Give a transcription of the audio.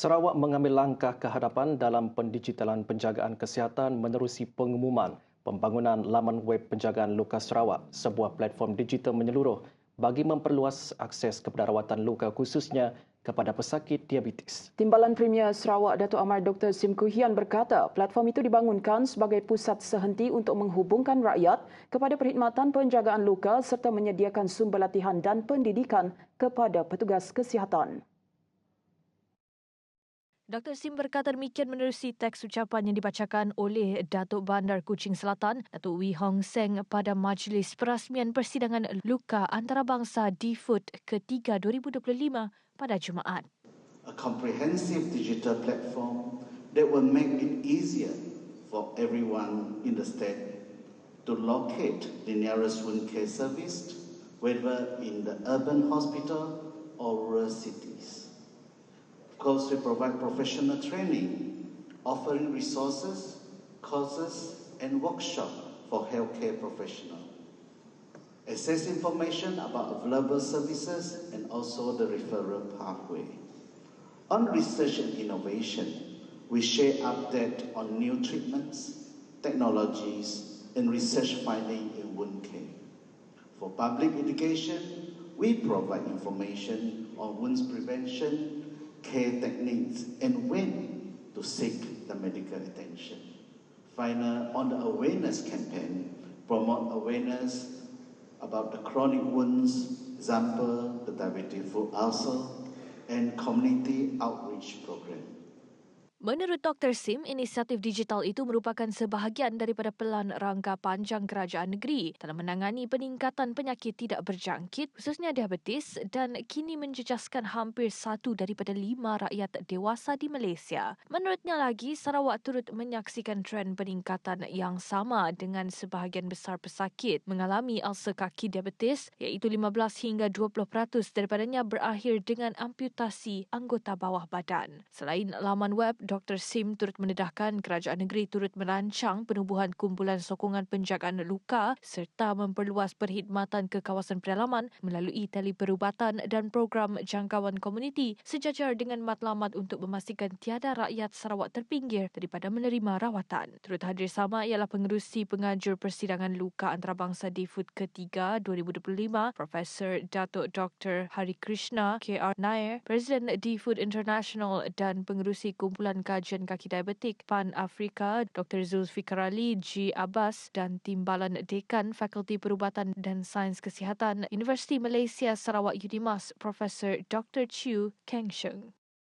Sarawak mengambil langkah ke hadapan dalam pendigitalan penjagaan kesihatan menerusi pengumuman pembangunan laman web penjagaan luka Sarawak, sebuah platform digital menyeluruh bagi memperluas akses kepada rawatan luka khususnya kepada pesakit diabetes. Timbalan Premier Sarawak Datuk Amar Dr. Sim Kuhian berkata, platform itu dibangunkan sebagai pusat sehenti untuk menghubungkan rakyat kepada perkhidmatan penjagaan luka serta menyediakan sumber latihan dan pendidikan kepada petugas kesihatan. Dr. Sim berkata demikian menerusi teks ucapan yang dibacakan oleh Datuk Bandar Kuching Selatan, Datuk Wee Hong Seng pada Majlis Perasmian Persidangan Luka Antarabangsa DFUT ketiga 2025 pada Jumaat. A comprehensive digital platform that will make it easier for everyone in the state to locate the nearest wound care service, whether in the urban hospital or rural cities course, we provide professional training, offering resources, courses, and workshops for healthcare professionals. Access information about available services and also the referral pathway. On research and innovation, we share updates on new treatments, technologies, and research findings in wound care. For public education, we provide information on wounds prevention care techniques and when to seek the medical attention. Final, on the awareness campaign, promote awareness about the chronic wounds, example, the diabetic foot ulcer, and community outreach program. Menurut Dr. Sim, inisiatif digital itu merupakan sebahagian daripada pelan rangka panjang kerajaan negeri dalam menangani peningkatan penyakit tidak berjangkit, khususnya diabetes dan kini menjejaskan hampir satu daripada lima rakyat dewasa di Malaysia. Menurutnya lagi, Sarawak turut menyaksikan tren peningkatan yang sama dengan sebahagian besar pesakit mengalami ulcer kaki diabetes iaitu 15 hingga 20% daripadanya berakhir dengan amputasi anggota bawah badan. Selain laman web, Dr. Sim turut mendedahkan kerajaan negeri turut merancang penubuhan kumpulan sokongan penjagaan luka serta memperluas perkhidmatan ke kawasan pedalaman melalui teleperubatan dan program jangkauan komuniti sejajar dengan matlamat untuk memastikan tiada rakyat Sarawak terpinggir daripada menerima rawatan. Turut hadir sama ialah pengerusi pengajur persidangan luka antarabangsa di ketiga 2025, Profesor Datuk Dr. Hari Krishna KR Nair, Presiden di International dan pengerusi kumpulan Kajian Kaki Diabetik PAN Afrika Dr. Zulfikar Ali G. Abbas dan Timbalan Dekan Fakulti Perubatan dan Sains Kesihatan Universiti Malaysia Sarawak Unimas Profesor Dr. Chiu Keng Sheng.